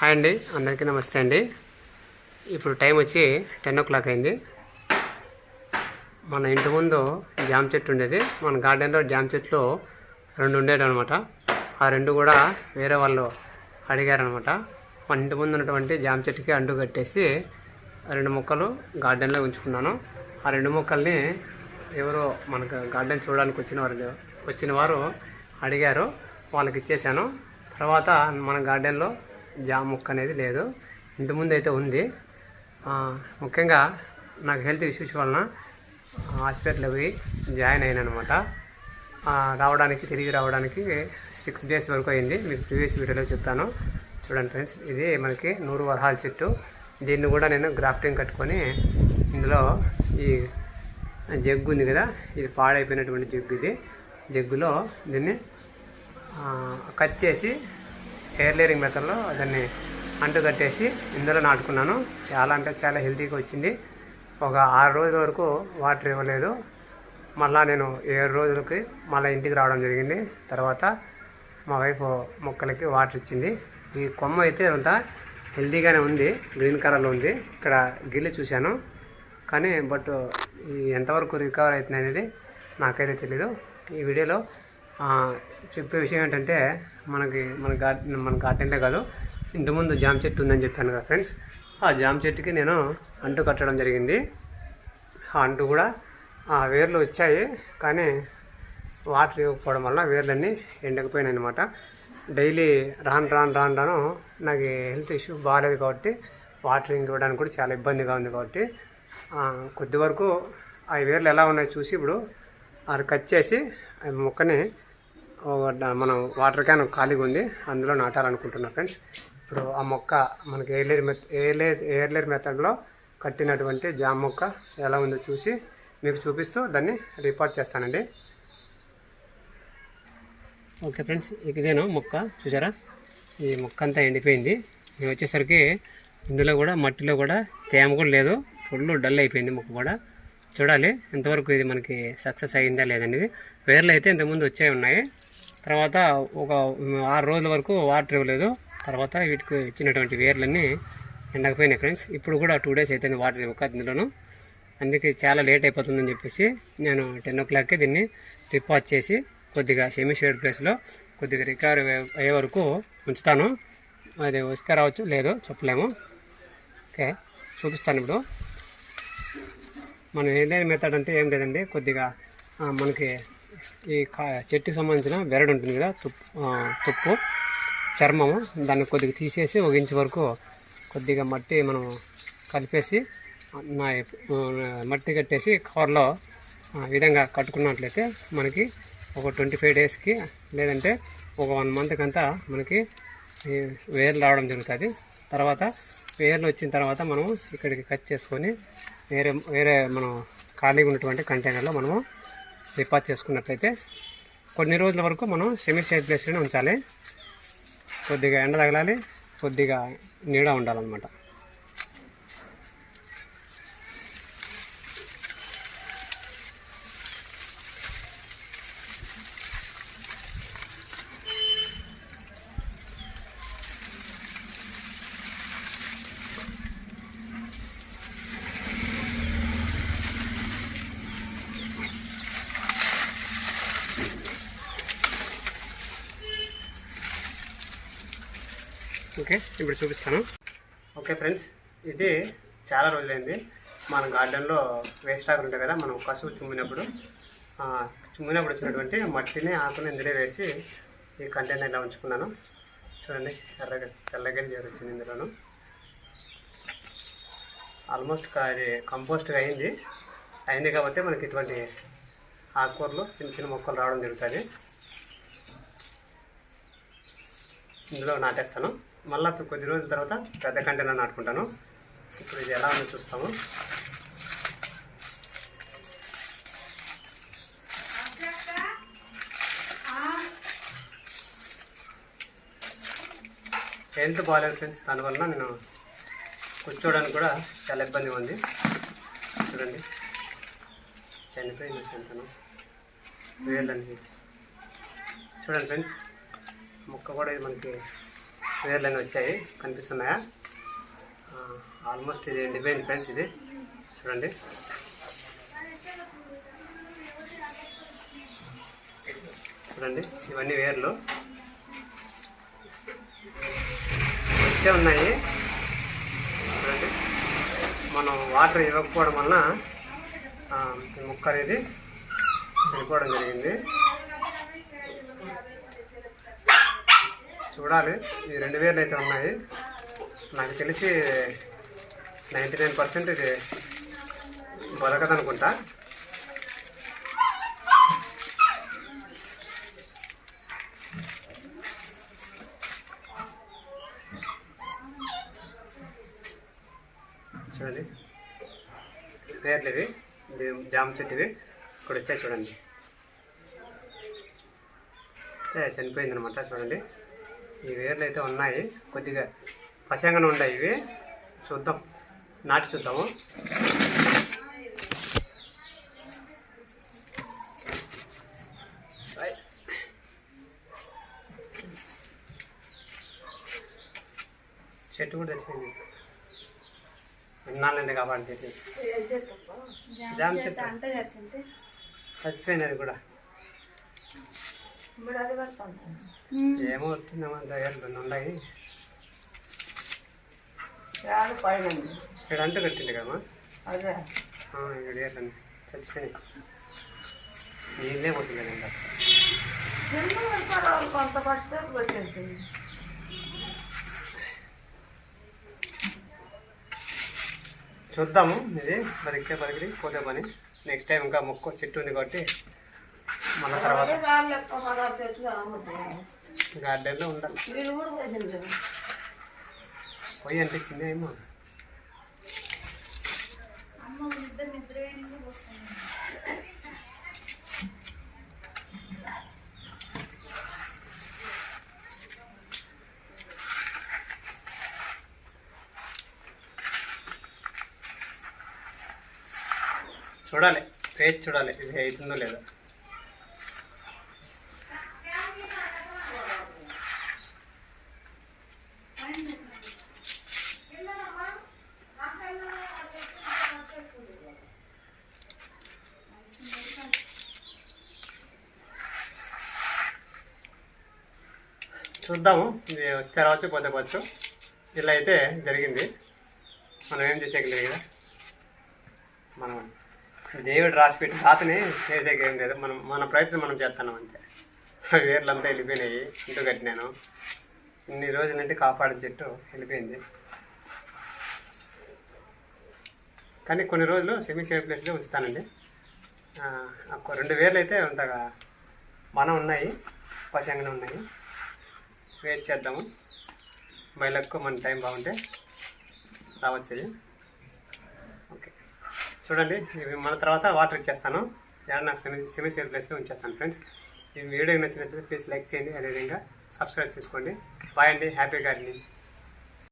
Hi అండి అందరికీ నమస్తే అండి. ఇప్పుడు టైం వచ్చి టెన్ ఓ క్లాక్ అయింది. మన ఇంటి ముందు జామ చెట్టు ఉండేది. మన గార్డెన్లో జామ చెట్లు రెండు ఉండేవి అనమాట ఆ రెండు కూడా వేరే వాళ్ళు అడిగారనమాట మన ఇంటి ముందు ఉన్నటువంటి జామ చెట్టుకి అంటు కట్టేసి రెండు మొక్కలు గార్డెన్లో ఉంచుకున్నాను. ఆ రెండు మొక్కల్ని ఎవరో మనకు గార్డెన్ చూడడానికి వచ్చిన వారు వచ్చిన వారు అడిగారు. వాళ్ళకి ఇచ్చేసాను తర్వాత మన గార్డెన్లో జామ మొక్క అనేది లేదు. ఇంటి ముందు అయితే ఉంది. ముఖ్యంగా నాకు హెల్త్ ఇష్యూస్ వలన హాస్పిటల్ పోయి జాయిన్ అయినా అనమాట రావడానికి తిరిగి రావడానికి సిక్స్ డేస్ వరకు అయింది. మీకు ప్రీవియస్ వీడియోలో చెప్తాను చూడండి ఫ్రెండ్స్ ఇది మనకి నూరు వరహాల చెట్టు. దీన్ని కూడా నేను గ్రాఫ్టింగ్ కట్టుకొని ఇందులో ఈ జగ్గు ఉంది కదా ఇది పాడైపోయినటువంటి జగ్గు ఇది. జగ్గులో దీన్ని కట్ చేసి హెయిర్ లేరింగ్ మెథడ్లో దాన్ని అంటు కట్టేసి ఇందులో నాటుకున్నాను. చాలా అంటే చాలా హెల్తీగా వచ్చింది. ఒక ఆరు రోజుల వరకు వాటర్ ఇవ్వలేదు. మళ్ళా నేను ఏడు రోజులకి మళ్ళీ ఇంటికి రావడం జరిగింది. తర్వాత మా వైఫ్ మొక్కలకి వాటర్ ఇచ్చింది. ఈ కొమ్మ అయితే అంతా హెల్తీగానే ఉంది. గ్రీన్ కలర్లో ఉంది. ఇక్కడ గిల్లి చూశాను. కానీ బట్ ఎంతవరకు రికవర్ అవుతుంది అనేది నాకైతే తెలీదు. ఈ వీడియోలో చెప్పే విషయం ఏంటంటే మనకి మన గార్డెన్ మన గార్డెన్లే కాదు ఇంటి ముందు జామ చెట్టు ఉందని చెప్పాను కదా ఫ్రెండ్స్. ఆ జామ చెట్టుకి నేను అంటు కట్టడం జరిగింది. ఆ అంటు కూడా ఆ వేర్లు వచ్చాయి కానీ వాటర్ ఇవ్వకపోవడం వల్ల వేర్లన్నీ ఎండకపోయినాయి అనమాట డైలీ రాను రాను రాను రాను నాకు హెల్త్ ఇష్యూ బాగాలేదు కాబట్టి వాటరింగ్ ఇవ్వడానికి కూడా చాలా ఇబ్బందిగా ఉంది కాబట్టి కొద్ది వరకు ఆ వేర్లు ఎలా ఉన్నాయో చూసి ఇప్పుడు అది కట్ చేసి ఆ మొక్కని మనం వాటర్ క్యాన్ ఖాళీగా ఉంది. అందులో నాటాలనుకుంటున్నా ఫ్రెండ్స్. ఇప్పుడు ఆ మొక్క మనకి ఎయిర్లేర్ మెత్ ఎయిర్లేర్ ఎయిర్లేర్ మెథడ్లో కట్టినటువంటి జామ మొక్క ఎలా ఉందో చూసి మీకు చూపిస్తూ దాన్ని రిపోర్ట్ చేస్తానండి. ఓకే ఫ్రెండ్స్ ఇదేను మొక్క? చూసారా? ఈ మొక్క అంతా ఎండిపోయింది. మేము వచ్చేసరికి ఇందులో కూడా మట్టిలో కూడా తేమ కూడా లేదు. ఫుల్ డల్ అయిపోయింది మొక్క కూడా. చూడాలి ఎంతవరకు ఇది మనకి సక్సెస్ అయిందా లేదనేది వేర్లు అయితే ఇంతకుముందు వచ్చే ఉన్నాయి. తర్వాత ఒక ఆరు రోజుల వరకు వాటర్ ఇవ్వలేదు తర్వాత వీటికి ఇచ్చినటువంటి వేర్లన్నీ ఎండకపోయినాయి ఫ్రెండ్స్. ఇప్పుడు కూడా టూ డేస్ అయితే వాటర్ ఇవ్వక దీనిలోను అందుకే చాలా లేట్ అయిపోతుందని చెప్పేసి నేను టెన్ ఓ క్లాక్కి దీన్ని రిపాచ్ చేసి కొద్దిగా సెమీ షేడ్ ప్లేస్లో కొద్దిగా రికవరీ అయ్యే వరకు ఉంచుతాను. అది వస్తే రావచ్చు లేదు చెప్పలేము. ఓకే చూపిస్తాను ఇప్పుడు. మనం ఏదైనా మెథడ్ అంటే ఏం లేదండి కొద్దిగా మనకి ఈ కా చెట్టుకి సంబంధించిన వెరడు ఉంటుంది కదా తుప్పు తుప్పు చర్మము. దాన్ని కొద్దిగా తీసేసి ఒక ఇంచు వరకు కొద్దిగా మట్టి మనం కలిపేసి నా మట్టి కట్టేసి కవర్లో విధంగా కట్టుకున్నట్లయితే మనకి ఒక ట్వంటీ ఫైవ్ డేస్కి లేదంటే ఒక వన్ మంత్కి అంతా మనకి వేర్లు రావడం జరుగుతుంది. తర్వాత వేర్లు వచ్చిన తర్వాత మనం ఇక్కడికి కట్ చేసుకొని వేరే వేరే మనం ఖాళీగా ఉన్నటువంటి కంటైనర్లో మనము రిపార్ట్ చేసుకున్నట్లయితే కొన్ని రోజుల వరకు మనం సెమీ షేడ్ ప్లేస్లోనే ఉంచాలి. కొద్దిగా ఎండ తగలాలి కొద్దిగా నీడ ఉండాలన్నమాట. ఓకే ఇప్పుడు చూపిస్తాను. ఓకే ఫ్రెండ్స్ ఇది చాలా రోజులైంది. మన గార్డెన్లో వేస్ట్ ఆకులు ఉంటాయి కదా మనం కసువు చుమ్మినప్పుడు. చుమ్మినప్పుడు వచ్చినటువంటి మట్టిని ఆకుని ఇందులో వేసి ఈ కంటైనర్లో ఉంచుకున్నాను. చూడండి ఎర్రగా తెల్లగా చేరు వచ్చింది ఇందులోను. ఆల్మోస్ట్ అది కంపోస్ట్గా అయింది. అయింది కాబట్టి మనకి ఇటువంటి ఆకుకూరలు చిన్న చిన్న మొక్కలు రావడం జరుగుతుంది. ఇందులో నాటేస్తాను. మళ్ళీ కొద్ది రోజుల తర్వాత పెద్ద కంటైనర్ నాటుకుంటాను. ఇప్పుడు ఇది ఎలా ఉందో చూస్తాము. హెల్త్ బాగాలేదు ఫ్రెండ్స్ దానివల్ల నేను కూర్చోవడానికి కూడా చాలా ఇబ్బంది ఉంది. చూడండి. చనిపోయింది చెంతను వేళ్ళని. చూడండి ఫ్రెండ్స్ మొక్క కూడా ఇది మనకి వేర్లన్నీ వచ్చాయి కనిపిస్తున్నాయా? ఆల్మోస్ట్ ఇది ఎండిపోయింది ఫ్రెండ్స్ ఇది. చూడండి. చూడండి ఇవన్నీ వేర్లు. వచ్చే ఉన్నాయి. చూడండి. మనం వాటర్ ఇవ్వకపోవడం వలన ముక్క అనేది చనిపోవడం జరిగింది. చూడాలి. ఈ రెండు వేలు అయితే ఉన్నాయి. నాకు తెలిసి నైంటీ నైన్ పర్సెంట్ ఇది బతకదనుకుంటా చూడండి. వేర్లు ఇవి. ఇది జామ చెట్టు ఇవి. ఇక్కడ వచ్చాయి చూడండి. చనిపోయిందనమాట చనిపోయింది అనమాట చూడండి. ఈ వేర్లు అయితే ఉన్నాయి. కొద్దిగా పసంగానే ఉన్నాయి ఇవి. చూద్దాం. నాటి చూద్దాము. చెట్టు కూడా చచ్చిపోయింది విన్నానండి కాబట్టి జామ చెట్టు. అది కూడా. ఇప్పుడు అది ఏమో వచ్చిందేమో అంత వేర్లు రెండు ఉన్నాయి. పైన. ఇక్కడ అంటూ కట్టింది కదమ్మా అదే. ఇక్కడ వేర్లు చచ్చిపోయినాయి. నీళ్ళే పోతుంది కదండి అసలు. కొంత పెట్టేసింది చూద్దాము ఇది బతికే బతికి పోతే పని. నెక్స్ట్ టైం ఇంకా మొక్క చెట్టు ఉంది కాబట్టి మళ్ళీ తర్వాత. గార్డెన్లో ఉండాలి పొయ్యి అనిపించింది ఏమో. చూడాలి. వేచి చూడాలి. ఇది అవుతుందో లేదో. చూద్దాము. ఇది వస్తే రావచ్చు పోతే పోవచ్చు. ఇలా అయితే జరిగింది. మనం ఏం చేసేయలేదు కదా. మనం దేవుడు రాసిపెట్టి రాతని చేసేకి ఏం లేదు. మనం మన ప్రయత్నం మనం చేస్తున్నాం అంతే. వేర్లు వేర్లంతా వెళ్ళిపోయినాయి. ఇంటూ కట్టినాను. ఇన్ని రోజులంటే కాపాడిన చెట్టు వెళ్ళిపోయింది. కానీ కొన్ని రోజులు సెమీ షేడ్ ప్లేస్లో ఉంచుతానండి. ఒక రెండు వేర్లు అయితే అంతగా మనం ఉన్నాయి పశంగానే ఉన్నాయి. వెయిట్ చేద్దాము. బయలకు మన టైం బాగుంటే రావచ్చు ఓకే. చూడండి ఇవి మన తర్వాత వాటర్ ఇచ్చేస్తాను. ఏడా నాకు సెమీ సెమీ సేఫ్ ప్లేస్లో ఉంచేస్తాను ఫ్రెండ్స్. ఈ వీడియో నచ్చినట్లయితే ప్లీజ్ లైక్ చేయండి. అదేవిధంగా సబ్స్క్రైబ్ చేసుకోండి. బాయ్ అండి. Happy gardening.